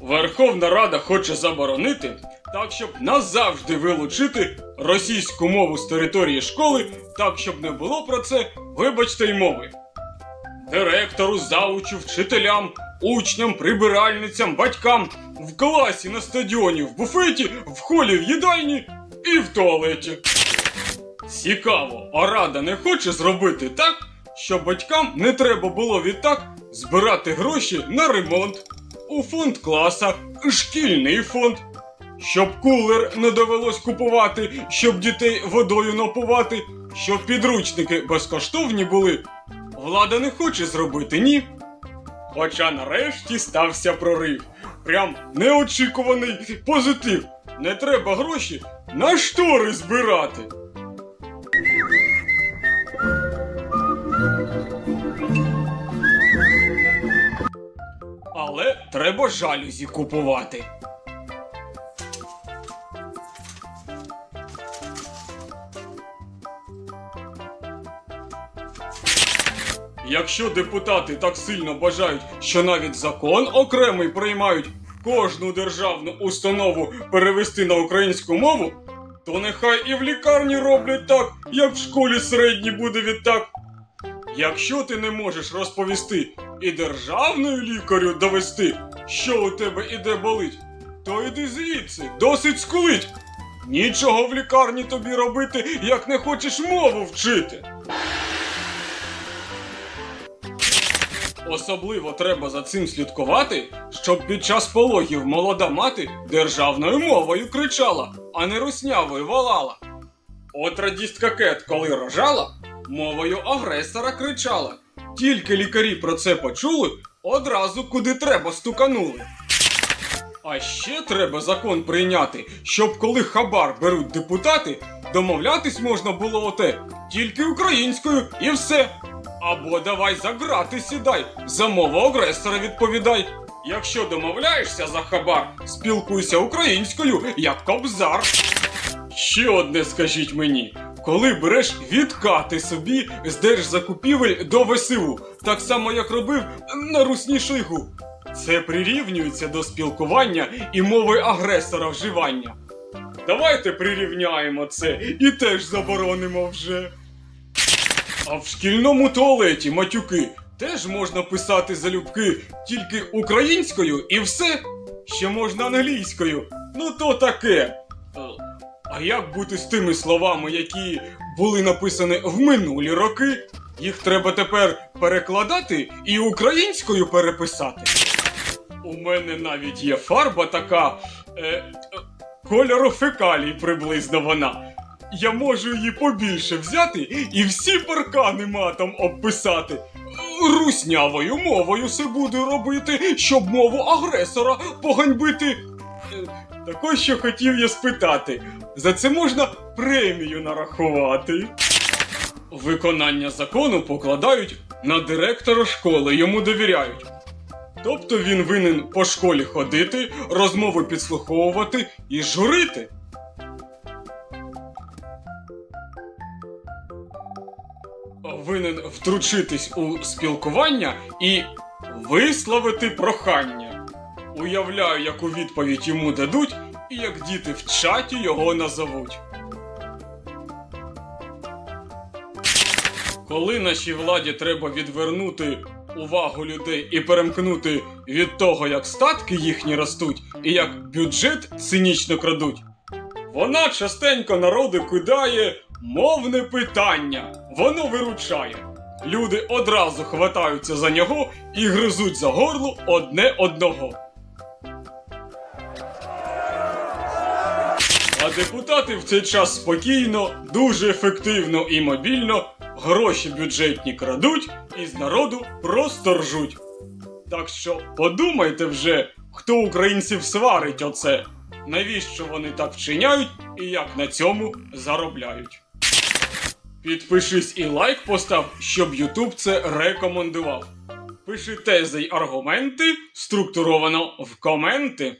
Верховна Рада хоче заборонити, так щоб назавжди вилучити російську мову з території школи, так щоб не було про це, вибачте й мови. Директору, заучу, вчителям, учням, прибиральницям, батькам в класі, на стадіоні, в буфеті, в холі, в їдальні і в туалеті. Цікаво, а рада не хоче зробити так, щоб батькам не треба було відтак збирати гроші на ремонт у фонд класа, шкільний фонд. Щоб кулер не довелось купувати, щоб дітей водою напувати, щоб підручники безкоштовні були. Влада не хоче зробити ні. Хоча нарешті стався прорив. Прям неочікуваний позитив. Не треба гроші на штори збирати. Треба жалюзі купувати. Якщо депутати так сильно бажають, що навіть закон окремий приймають кожну державну установу перевести на українську мову, то нехай і в лікарні роблять так, як в школі середній буде відтак. Якщо ти не можеш розповісти і державною лікарю довести, що у тебе іде болить, то йди звідси, досить скулить. Нічого в лікарні тобі робити, як не хочеш мову вчити. Особливо треба за цим слідкувати, щоб під час пологів молода мати державною мовою кричала, а не руснявою волала. От радістка Кет, коли рожала, мовою агресора кричала. Тільки лікарі про це почули, одразу куди треба стуканули. А ще треба закон прийняти, щоб коли хабар беруть депутати, домовлятись можна було оте тільки українською і все. Або давай за грати сідай, за мову агресора відповідай. Якщо домовляєшся за хабар, спілкуйся українською, як кобзар. Ще одне скажіть мені. Коли береш відкати собі з держзакупівель до ВСУ, так само як робив на русні Шойгу. Це прирівнюється до спілкування і мови агресора вживання. Давайте прирівняємо це і теж заборонимо вже. А в шкільному туалеті матюки теж можна писати залюбки тільки українською і все. Ще можна англійською. Ну то таке. А як бути з тими словами, які були написані в минулі роки? Їх треба тепер перекладати і українською переписати. У мене навіть є фарба така. Е, е, кольору фекалій приблизно вона. Я можу її побільше взяти і всі паркани матом обписати. Руснявою мовою це буду робити, щоб мову агресора поганьбити. Е, Також що хотів я спитати, за це можна премію нарахувати. Виконання закону покладають на директора школи, йому довіряють. Тобто він винен по школі ходити, розмови підслуховувати і журити. Винен втручитись у спілкування і висловити прохання. Уявляю, яку відповідь йому дадуть, і як діти в чаті його назовуть. Коли нашій владі треба відвернути увагу людей і перемкнути від того, як статки їхні ростуть, і як бюджет цинічно крадуть, вона частенько народу кидає мовне питання. Воно виручає. Люди одразу хватаються за нього і гризуть за горло одне одного. Депутати в цей час спокійно, дуже ефективно і мобільно гроші бюджетні крадуть і з народу просто ржуть. Так що подумайте вже, хто українців сварить оце, навіщо вони так вчиняють і як на цьому заробляють. Підпишись і лайк постав, щоб Ютуб це рекомендував. Пиши тези й аргументи структуровано в коменти.